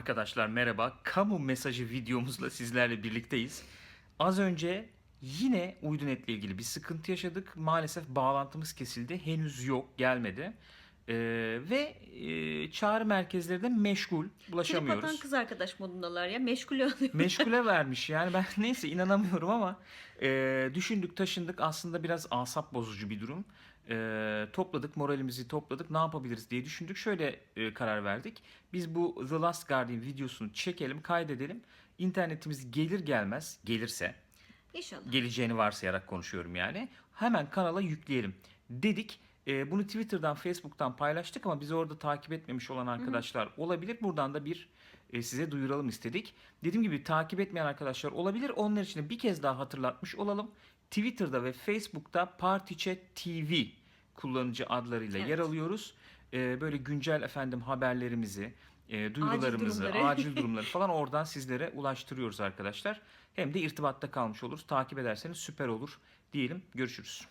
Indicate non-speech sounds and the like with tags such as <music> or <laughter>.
Arkadaşlar merhaba. Kamu mesajı videomuzla sizlerle birlikteyiz. Az önce yine Uydunet ile ilgili bir sıkıntı yaşadık. Maalesef bağlantımız kesildi. Henüz yok, gelmedi. Ee, ve e, çağrı merkezleri de meşgul. Trip atan kız arkadaş modundalar ya. Meşgul oluyor. Meşgule <laughs> vermiş yani ben <laughs> neyse inanamıyorum ama e, düşündük taşındık aslında biraz asap bozucu bir durum. E, topladık moralimizi topladık ne yapabiliriz diye düşündük şöyle e, karar verdik. Biz bu The Last Guardian videosunu çekelim kaydedelim. İnternetimiz gelir gelmez gelirse İnşallah. geleceğini varsayarak konuşuyorum yani. Hemen kanala yükleyelim dedik. E, bunu Twitter'dan, Facebook'tan paylaştık ama bizi orada takip etmemiş olan arkadaşlar olabilir. Buradan da bir e, size duyuralım istedik. Dediğim gibi takip etmeyen arkadaşlar olabilir. Onlar için de bir kez daha hatırlatmış olalım. Twitter'da ve Facebook'ta Partychat TV kullanıcı adlarıyla yer Evet. alıyoruz. E, böyle güncel efendim haberlerimizi, e, duyurularımızı, durumları. acil durumları <laughs> falan oradan sizlere ulaştırıyoruz arkadaşlar. Hem de irtibatta kalmış oluruz. Takip ederseniz süper olur diyelim. Görüşürüz.